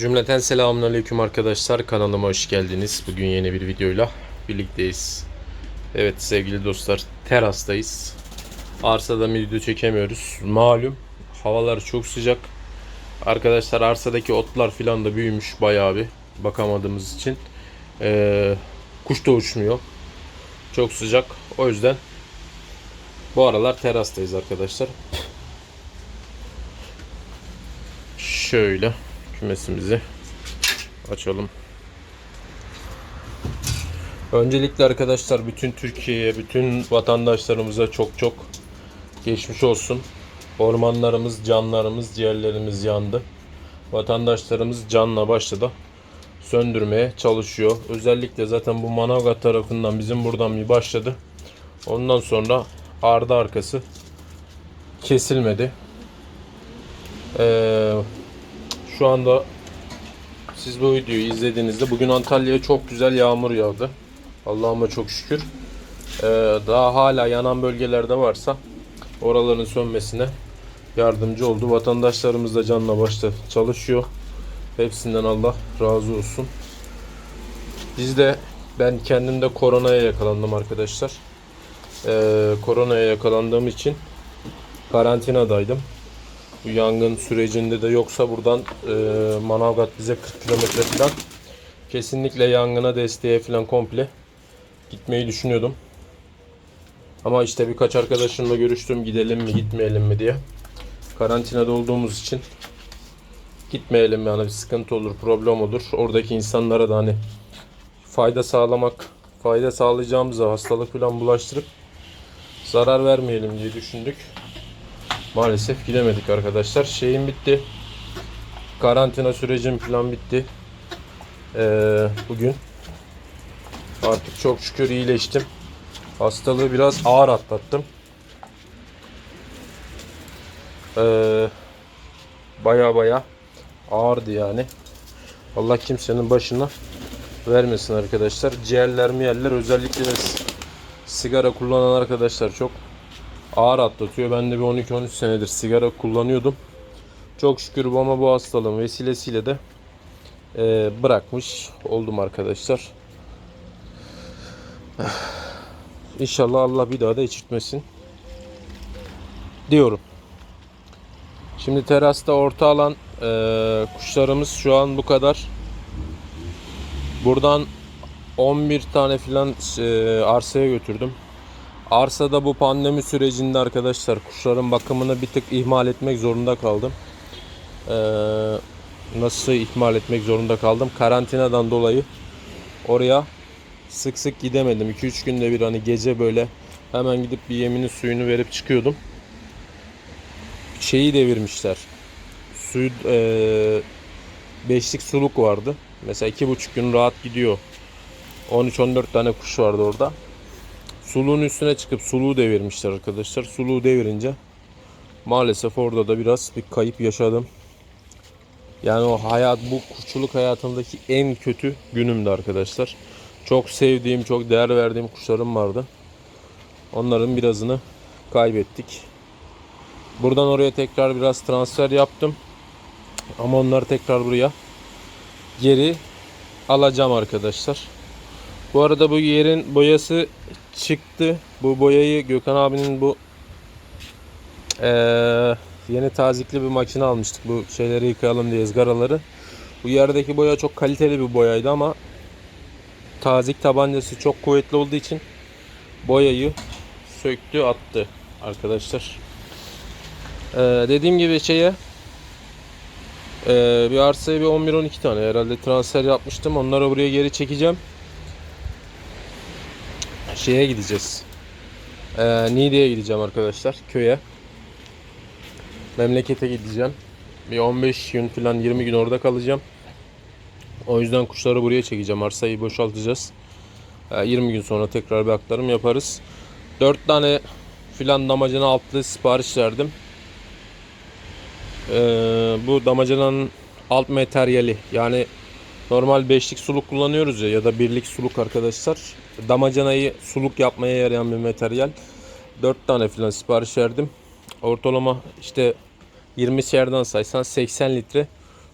Cümleten selamünaleyküm arkadaşlar. Kanalıma hoş geldiniz. Bugün yeni bir videoyla birlikteyiz. Evet sevgili dostlar terastayız. Arsada video çekemiyoruz. Malum havalar çok sıcak. Arkadaşlar arsadaki otlar filan da büyümüş bayağı bir bakamadığımız için. Ee, kuş da uçmuyor. Çok sıcak. O yüzden bu aralar terastayız arkadaşlar. Şöyle kümesimizi açalım. Öncelikle arkadaşlar bütün Türkiye'ye, bütün vatandaşlarımıza çok çok geçmiş olsun. Ormanlarımız, canlarımız, ciğerlerimiz yandı. Vatandaşlarımız canla başladı söndürmeye çalışıyor. Özellikle zaten bu Manavgat tarafından bizim buradan bir başladı. Ondan sonra ardı arkası kesilmedi. Ee, şu anda siz bu videoyu izlediğinizde bugün Antalya'ya çok güzel yağmur yağdı. Allah'ıma çok şükür. Ee, daha hala yanan bölgelerde varsa oraların sönmesine yardımcı oldu. Vatandaşlarımız da canla başla çalışıyor. Hepsinden Allah razı olsun. Biz de ben kendim de koronaya yakalandım arkadaşlar. Ee, koronaya yakalandığım için karantinadaydım. Bu yangın sürecinde de yoksa buradan e, Manavgat bize 40 kilometre falan kesinlikle yangına desteğe falan komple gitmeyi düşünüyordum. Ama işte birkaç arkadaşımla görüştüm gidelim mi gitmeyelim mi diye. Karantinada olduğumuz için gitmeyelim yani bir sıkıntı olur, problem olur. Oradaki insanlara da hani fayda sağlamak, fayda sağlayacağımıza hastalık falan bulaştırıp zarar vermeyelim diye düşündük. Maalesef gidemedik arkadaşlar. Şeyim bitti. Karantina sürecim falan bitti. Ee, bugün artık çok şükür iyileştim. Hastalığı biraz ağır atlattım. Ee, baya baya ağırdı yani. Allah kimsenin başına vermesin arkadaşlar. Ciğerler mi yerler özellikle sigara kullanan arkadaşlar çok ağır atlatıyor. Ben de bir 12-13 senedir sigara kullanıyordum. Çok şükür ama bu hastalığın vesilesiyle de e, bırakmış oldum arkadaşlar. İnşallah Allah bir daha da içirtmesin diyorum. Şimdi terasta orta alan e, kuşlarımız şu an bu kadar. Buradan 11 tane filan e, arsaya götürdüm. Arsada bu pandemi sürecinde arkadaşlar kuşların bakımını bir tık ihmal etmek zorunda kaldım. Ee, nasıl ihmal etmek zorunda kaldım? Karantinadan dolayı oraya sık sık gidemedim. 2-3 günde bir hani gece böyle hemen gidip bir yemini suyunu verip çıkıyordum. Şeyi devirmişler. Suyu e, beşlik suluk vardı. Mesela 2,5 gün rahat gidiyor. 13-14 tane kuş vardı orada. Suluğun üstüne çıkıp suluğu devirmişler arkadaşlar. Suluğu devirince maalesef orada da biraz bir kayıp yaşadım. Yani o hayat bu kuşçuluk hayatımdaki en kötü günümdü arkadaşlar. Çok sevdiğim, çok değer verdiğim kuşlarım vardı. Onların birazını kaybettik. Buradan oraya tekrar biraz transfer yaptım. Ama onları tekrar buraya geri alacağım arkadaşlar. Bu arada bu yerin boyası çıktı. Bu boyayı Gökhan abinin bu ee, yeni tazikli bir makine almıştık. Bu şeyleri yıkayalım diye ızgaraları. Bu yerdeki boya çok kaliteli bir boyaydı ama tazik tabancası çok kuvvetli olduğu için boyayı söktü attı arkadaşlar. Ee, dediğim gibi şeye ee, bir arsaya bir 11-12 tane herhalde transfer yapmıştım. Onları buraya geri çekeceğim şeye gideceğiz. Ee, Niğde'ye gideceğim arkadaşlar köye. Memlekete gideceğim. Bir 15 gün falan 20 gün orada kalacağım. O yüzden kuşları buraya çekeceğim. Arsayı boşaltacağız. Ee, 20 gün sonra tekrar bir aktarım yaparız. 4 tane filan damacana altlı sipariş verdim. Ee, bu damacananın alt materyali yani normal beşlik suluk kullanıyoruz ya ya da birlik suluk arkadaşlar damacanayı suluk yapmaya yarayan bir materyal. 4 tane filan sipariş verdim. Ortalama işte 20 yerden saysan 80 litre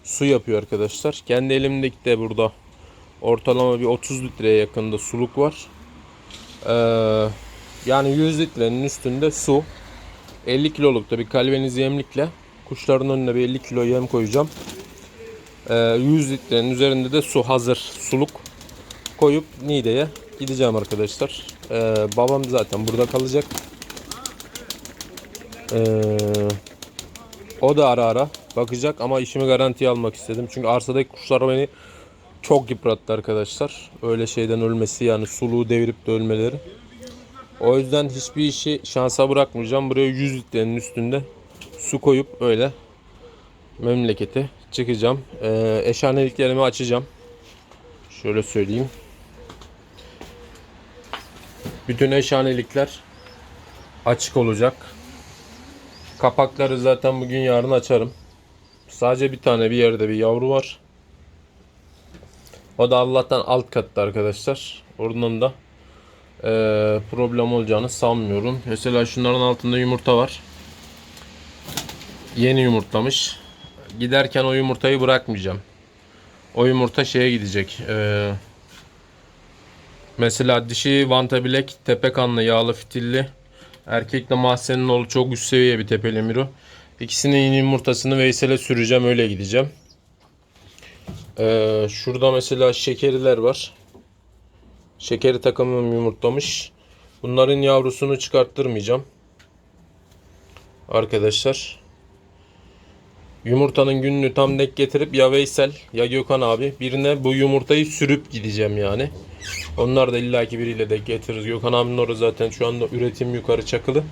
su yapıyor arkadaşlar. Kendi elimdeki de burada ortalama bir 30 litreye yakında suluk var. Ee, yani 100 litrenin üstünde su. 50 kiloluk da bir kalveniz yemlikle kuşların önüne bir 50 kilo yem koyacağım. Ee, 100 litrenin üzerinde de su hazır suluk koyup Niğde'ye gideceğim arkadaşlar. Ee, babam zaten burada kalacak. Ee, o da ara ara bakacak ama işimi garantiye almak istedim. Çünkü arsadaki kuşlar beni çok yıprattı arkadaşlar. Öyle şeyden ölmesi yani suluğu devirip de ölmeleri. O yüzden hiçbir işi şansa bırakmayacağım. Buraya 100 litrenin üstünde su koyup öyle memlekete çıkacağım. Ee, eşhaneliklerimi açacağım. Şöyle söyleyeyim. Bütün eşhanelikler açık olacak. Kapakları zaten bugün yarın açarım. Sadece bir tane bir yerde bir yavru var. O da Allah'tan alt katta arkadaşlar. Oradan da eee, problem olacağını sanmıyorum. Mesela şunların altında yumurta var. Yeni yumurtlamış. Giderken o yumurtayı bırakmayacağım. O yumurta şeye gidecek. Eee, mesela dişi Vanta Black tepe kanlı yağlı fitilli. Erkekle Mahsen'in oğlu çok üst seviye bir tepeli miro. İkisinin yumurtasını Veysel'e süreceğim öyle gideceğim. Ee, şurada mesela şekeriler var. Şekeri takımım yumurtlamış. Bunların yavrusunu çıkarttırmayacağım. Arkadaşlar. Yumurtanın gününü tam denk getirip ya Veysel ya Gökhan abi birine bu yumurtayı sürüp gideceğim yani. Onlar da illaki biriyle de getiririz. Gökhan abinin orada zaten şu anda üretim yukarı çakılı.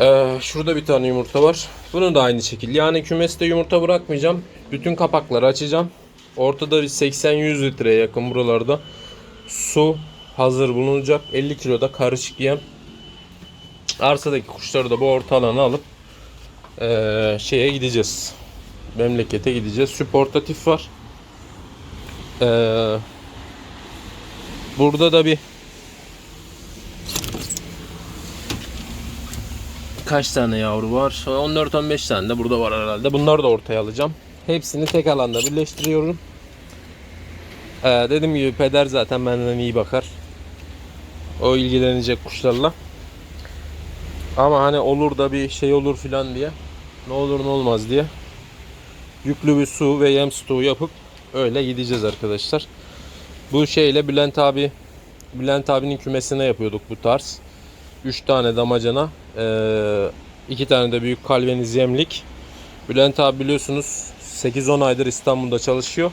Ee, şurada bir tane yumurta var. Bunu da aynı şekilde. Yani kümeste yumurta bırakmayacağım. Bütün kapakları açacağım. Ortada bir 80-100 litreye yakın buralarda su hazır bulunacak. 50 kiloda karışık yem. Arsadaki kuşları da bu orta alana alıp ee, şeye gideceğiz. Memlekete gideceğiz. Süportatif var. Ee, burada da bir kaç tane yavru var? 14-15 tane de burada var herhalde. Bunları da ortaya alacağım. Hepsini tek alanda birleştiriyorum. Ee, dediğim gibi peder zaten benden iyi bakar. O ilgilenecek kuşlarla. Ama hani olur da bir şey olur filan diye. Ne olur ne olmaz diye. Yüklü bir su ve yem stoğu yapıp öyle gideceğiz arkadaşlar. Bu şeyle Bülent abi Bülent abinin kümesine yapıyorduk bu tarz. 3 tane damacana, 2 tane de büyük kalveniz yemlik. Bülent abi biliyorsunuz 8-10 aydır İstanbul'da çalışıyor.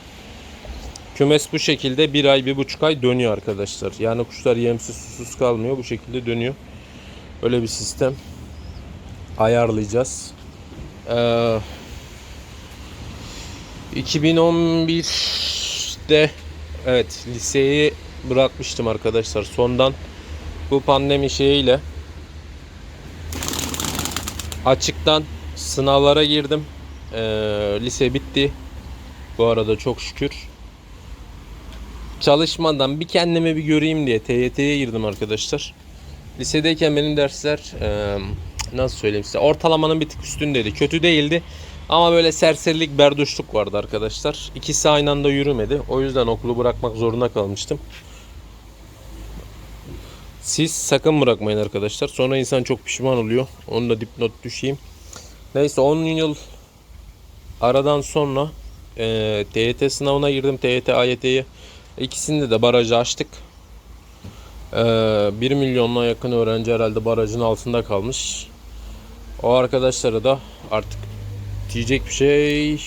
Kümes bu şekilde bir ay, bir buçuk ay dönüyor arkadaşlar. Yani kuşlar yemsiz, susuz kalmıyor. Bu şekilde dönüyor. Öyle bir sistem ayarlayacağız. Ee, 2011'de evet liseyi bırakmıştım arkadaşlar. Sondan bu pandemi şeyiyle açıktan sınavlara girdim. Ee, lise bitti. Bu arada çok şükür. Çalışmadan bir kendimi bir göreyim diye TYT'ye girdim arkadaşlar. Lisedeyken benim dersler e, nasıl söyleyeyim size ortalamanın bir tık üstündeydi. Kötü değildi ama böyle serserilik berduşluk vardı arkadaşlar. İkisi aynı anda yürümedi. O yüzden okulu bırakmak zorunda kalmıştım. Siz sakın bırakmayın arkadaşlar. Sonra insan çok pişman oluyor. Onu da dipnot düşeyim. Neyse 10 yıl aradan sonra e, TYT sınavına girdim. TYT, AYT'ye. İkisinde de barajı açtık. E, 1 milyonla yakın öğrenci herhalde barajın altında kalmış. O arkadaşlara da artık diyecek bir şey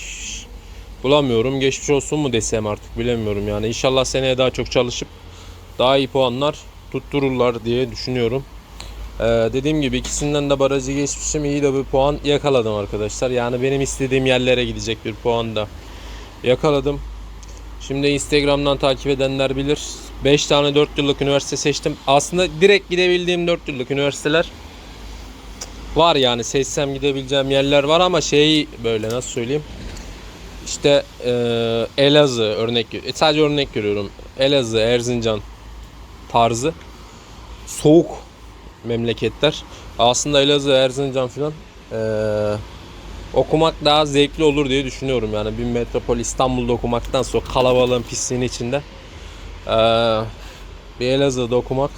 bulamıyorum. Geçmiş olsun mu desem artık bilemiyorum yani. İnşallah seneye daha çok çalışıp daha iyi puanlar tuttururlar diye düşünüyorum. Ee, dediğim gibi ikisinden de barajı geçmişim. iyi de bir puan yakaladım arkadaşlar. Yani benim istediğim yerlere gidecek bir puan da yakaladım. Şimdi Instagram'dan takip edenler bilir. 5 tane 4 yıllık üniversite seçtim. Aslında direkt gidebildiğim 4 yıllık üniversiteler var yani. Seçsem gidebileceğim yerler var ama şey böyle nasıl söyleyeyim? İşte e, Elazığ örnek e, sadece örnek görüyorum. Elazığ Erzincan tarzı soğuk memleketler. Aslında Elazığ Erzincan filan e, okumak daha zevkli olur diye düşünüyorum yani. Bir metropol İstanbul'da okumaktansa kalabalığın pisliğin içinde bir Elazığ'da okumak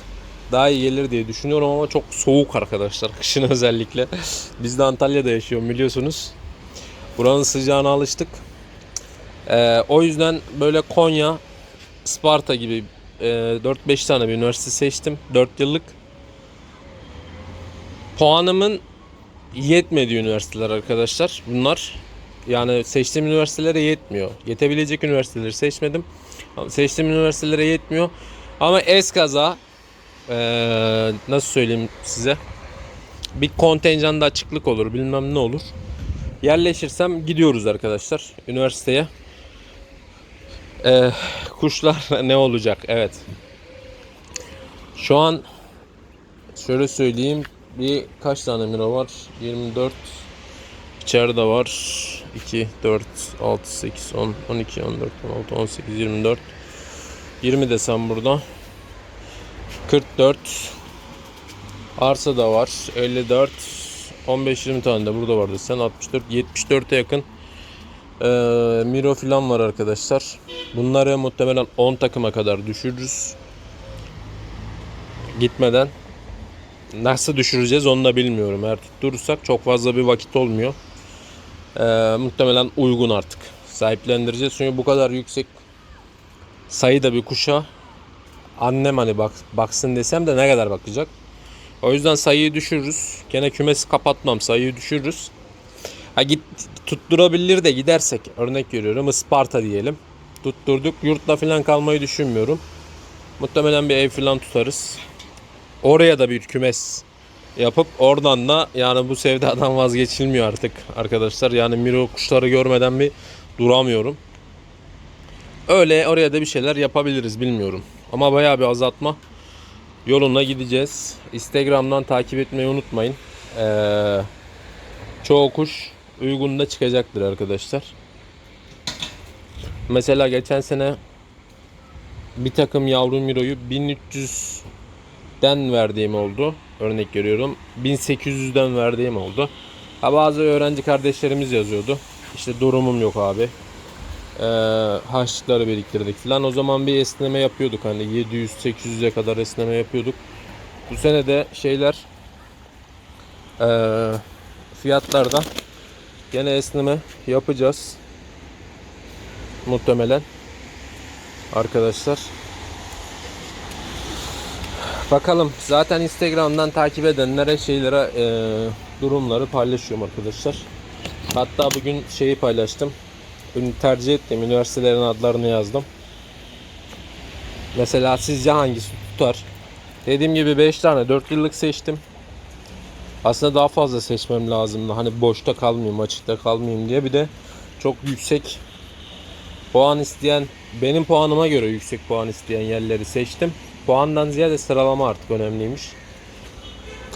daha iyi gelir diye düşünüyorum ama çok soğuk arkadaşlar kışın özellikle. Biz de Antalya'da yaşıyorum biliyorsunuz. Buranın sıcağına alıştık. Eee, o yüzden böyle Konya, Sparta gibi eee 4-5 tane bir üniversite seçtim. 4 yıllık. Puanımın yetmediği üniversiteler arkadaşlar. Bunlar yani seçtiğim üniversitelere yetmiyor. Yetebilecek üniversiteleri seçmedim. Seçtiğim üniversitelere yetmiyor. Ama eskaza eee nasıl söyleyeyim size bir kontenjanda açıklık olur bilmem ne olur. Yerleşirsem gidiyoruz arkadaşlar üniversiteye. Eee, kuşlar ne olacak? Evet. Şu an şöyle söyleyeyim bir kaç tane miro var? 24 içeride var. 2, 4, 6, 8, 10, 12, 14, 16, 18, 24 20 desem burada 44 Arsa da var 54 15-20 tane de burada var desen 64 74'e yakın ee, Miro filan var arkadaşlar. Bunları muhtemelen 10 takıma kadar düşürürüz. Gitmeden. Nasıl düşüreceğiz onu da bilmiyorum. Eğer tutturursak çok fazla bir vakit olmuyor. Ee, muhtemelen uygun artık. Sahiplendireceğiz. Çünkü bu kadar yüksek sayıda bir kuşa annem hani bak, baksın desem de ne kadar bakacak. O yüzden sayıyı düşürürüz. Gene kümesi kapatmam. Sayıyı düşürürüz. Ha git tutturabilir de gidersek örnek veriyorum Isparta diyelim. Tutturduk. Yurtta falan kalmayı düşünmüyorum. Muhtemelen bir ev falan tutarız. Oraya da bir kümes yapıp oradan da yani bu sevdadan vazgeçilmiyor artık arkadaşlar. Yani Miro kuşları görmeden bir duramıyorum. Öyle oraya da bir şeyler yapabiliriz bilmiyorum. Ama bayağı bir azaltma yoluna gideceğiz. Instagram'dan takip etmeyi unutmayın. Ee, çoğu kuş uygunda çıkacaktır arkadaşlar. Mesela geçen sene bir takım yavru miroyu 1300'den verdiğim oldu. Örnek veriyorum. 1800'den verdiğim oldu. Ha bazı öğrenci kardeşlerimiz yazıyordu. İşte durumum yok abi. Ee, harçlıkları biriktirdik falan. O zaman bir esneme yapıyorduk. Hani 700-800'e kadar esneme yapıyorduk. Bu sene de şeyler ee, fiyatlarda Gene esneme yapacağız. Muhtemelen. Arkadaşlar. Bakalım. Zaten Instagram'dan takip edenlere şeylere e, durumları paylaşıyorum arkadaşlar. Hatta bugün şeyi paylaştım. Tercih ettiğim üniversitelerin adlarını yazdım. Mesela sizce hangisi tutar? Dediğim gibi 5 tane 4 yıllık seçtim. Aslında daha fazla seçmem lazımdı. Hani boşta kalmayayım, açıkta kalmayayım diye. Bir de çok yüksek puan isteyen, benim puanıma göre yüksek puan isteyen yerleri seçtim. Puandan ziyade sıralama artık önemliymiş.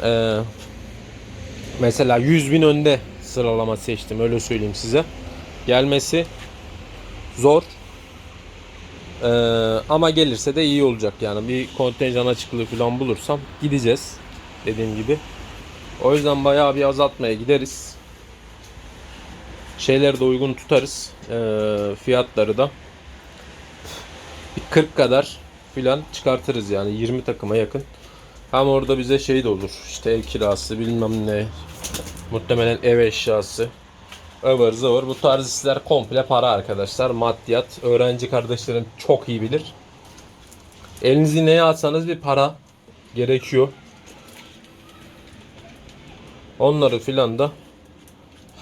Ee, mesela 100 bin önde sıralama seçtim. Öyle söyleyeyim size. Gelmesi zor. Ee, ama gelirse de iyi olacak yani. Bir kontenjan açıklığı falan bulursam gideceğiz. Dediğim gibi. O yüzden bayağı bir azaltmaya gideriz. Şeyleri de uygun tutarız. Ee, fiyatları da bir 40 kadar filan çıkartırız yani 20 takıma yakın. Hem orada bize şey de olur. İşte ev kirası bilmem ne. Muhtemelen ev eşyası. Ivır zıvır. Bu tarz işler komple para arkadaşlar. Maddiyat. Öğrenci kardeşlerim çok iyi bilir. Elinizi neye atsanız bir para gerekiyor. Onları filan da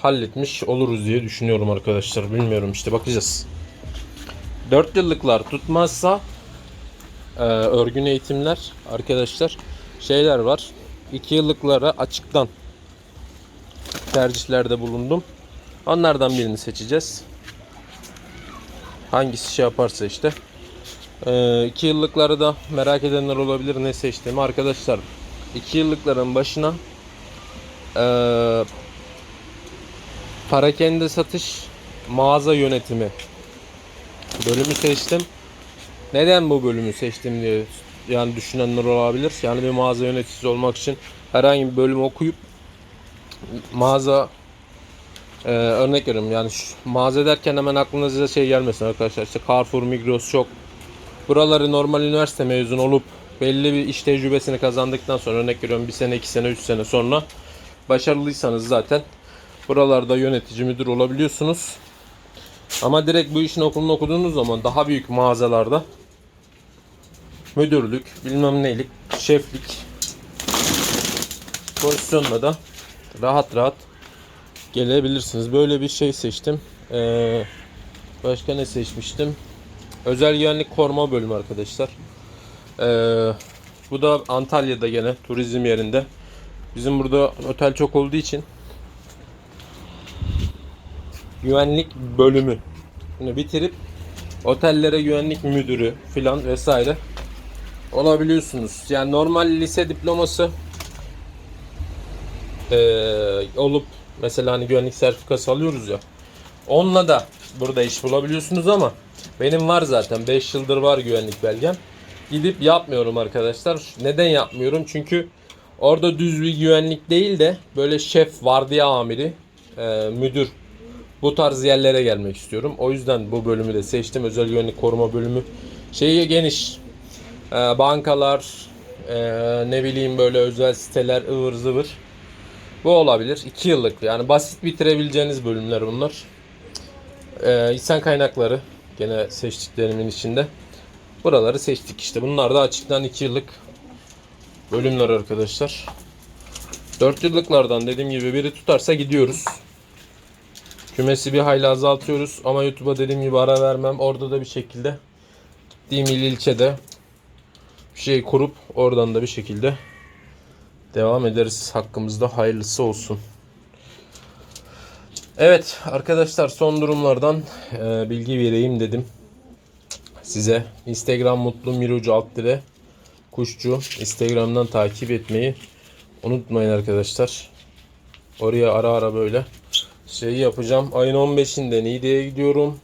halletmiş oluruz diye düşünüyorum arkadaşlar. Bilmiyorum işte bakacağız. 4 yıllıklar tutmazsa e, örgün eğitimler arkadaşlar şeyler var. 2 yıllıklara açıktan tercihlerde bulundum. Onlardan birini seçeceğiz. Hangisi şey yaparsa işte. 2 yıllıkları da merak edenler olabilir ne seçtiğimi. Arkadaşlar 2 yıllıkların başına ee, parakende satış mağaza yönetimi bölümü seçtim. Neden bu bölümü seçtim diye yani düşünenler olabilir. Yani bir mağaza yöneticisi olmak için herhangi bir bölüm okuyup mağaza Ee, örnek veriyorum yani şu, mağaza derken hemen aklınıza şey gelmesin arkadaşlar. İşte Carrefour, Migros çok. Buraları normal üniversite mezunu olup belli bir iş tecrübesini kazandıktan sonra örnek veriyorum bir sene, iki sene, üç sene sonra başarılıysanız zaten buralarda yönetici müdür olabiliyorsunuz. Ama direkt bu işin okulunu okuduğunuz zaman daha büyük mağazalarda müdürlük, bilmem neylik, şeflik pozisyonla da rahat rahat gelebilirsiniz. Böyle bir şey seçtim. Ee, başka ne seçmiştim? Özel güvenlik koruma bölümü arkadaşlar. Ee, bu da Antalya'da gene turizm yerinde. Bizim burada otel çok olduğu için güvenlik bölümü bunu bitirip otellere güvenlik müdürü filan vesaire olabiliyorsunuz. Yani normal lise diploması eee, olup mesela hani güvenlik sertifikası alıyoruz ya. Onunla da burada iş bulabiliyorsunuz ama benim var zaten 5 yıldır var güvenlik belgem. Gidip yapmıyorum arkadaşlar. Neden yapmıyorum? Çünkü orada düz bir güvenlik değil de böyle şef, vardiya amiri, eee, müdür bu tarz yerlere gelmek istiyorum. O yüzden bu bölümü de seçtim. Özel güvenlik koruma bölümü. Şeyi geniş. Ee, bankalar, ee, ne bileyim böyle özel siteler, ıvır zıvır. Bu olabilir. 2 yıllık yani basit bitirebileceğiniz bölümler bunlar. Ee, insan kaynakları gene seçtiklerimin içinde. Buraları seçtik işte. Bunlar da açıktan 2 yıllık bölümler arkadaşlar. 4 yıllıklardan dediğim gibi biri tutarsa gidiyoruz. Kümesi bir hayli azaltıyoruz ama YouTube'a dediğim gibi ara vermem. Orada da bir şekilde gittiğim il ilçede bir şey kurup oradan da bir şekilde devam ederiz. Hakkımızda hayırlısı olsun. Evet arkadaşlar son durumlardan e, bilgi vereyim dedim. Size Instagram mutlu mirucu alt dire kuşçu Instagram'dan takip etmeyi unutmayın arkadaşlar. Oraya ara ara böyle şey yapacağım. Ayın 15'inde Niğde'ye gidiyorum.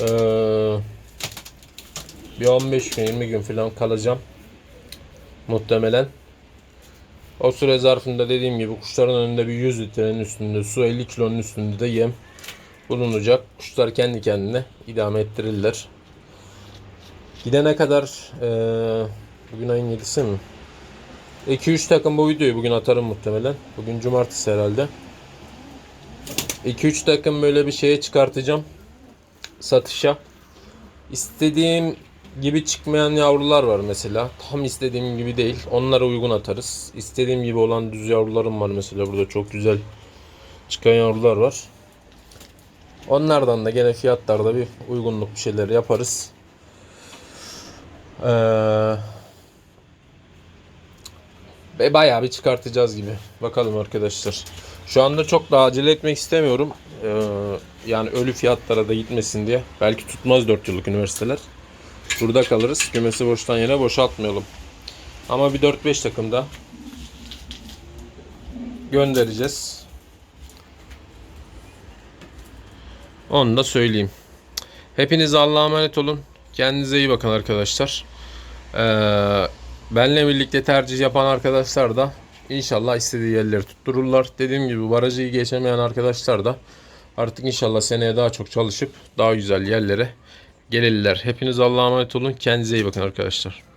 Ee, bir 15 gün 20 gün falan kalacağım. Muhtemelen. O süre zarfında dediğim gibi kuşların önünde bir 100 litrenin üstünde su 50 kilonun üstünde de yem bulunacak. Kuşlar kendi kendine idame ettirirler. Gidene kadar ee, bugün ayın 7'si mi? 2-3 takım bu videoyu bugün atarım muhtemelen. Bugün cumartesi herhalde. 2-3 takım böyle bir şeye çıkartacağım. Satışa. İstediğim gibi çıkmayan yavrular var mesela. Tam istediğim gibi değil. Onlara uygun atarız. İstediğim gibi olan düz yavrularım var mesela. Burada çok güzel çıkan yavrular var. Onlardan da gene fiyatlarda bir uygunluk bir şeyler yaparız. Ee, bayağı bir çıkartacağız gibi. Bakalım arkadaşlar. Şu anda çok da acele etmek istemiyorum. Ee, yani ölü fiyatlara da gitmesin diye. Belki tutmaz 4 yıllık üniversiteler. Burada kalırız. Kümesi boştan yere boşaltmayalım. Ama bir 4-5 takım da göndereceğiz. Onu da söyleyeyim. Hepiniz Allah'a emanet olun. Kendinize iyi bakın arkadaşlar. Ee, benle birlikte tercih yapan arkadaşlar da inşallah istediği yerleri tuttururlar. Dediğim gibi barajı geçemeyen arkadaşlar da artık inşallah seneye daha çok çalışıp daha güzel yerlere gelirler. Hepiniz Allah'a emanet olun. Kendinize iyi bakın arkadaşlar.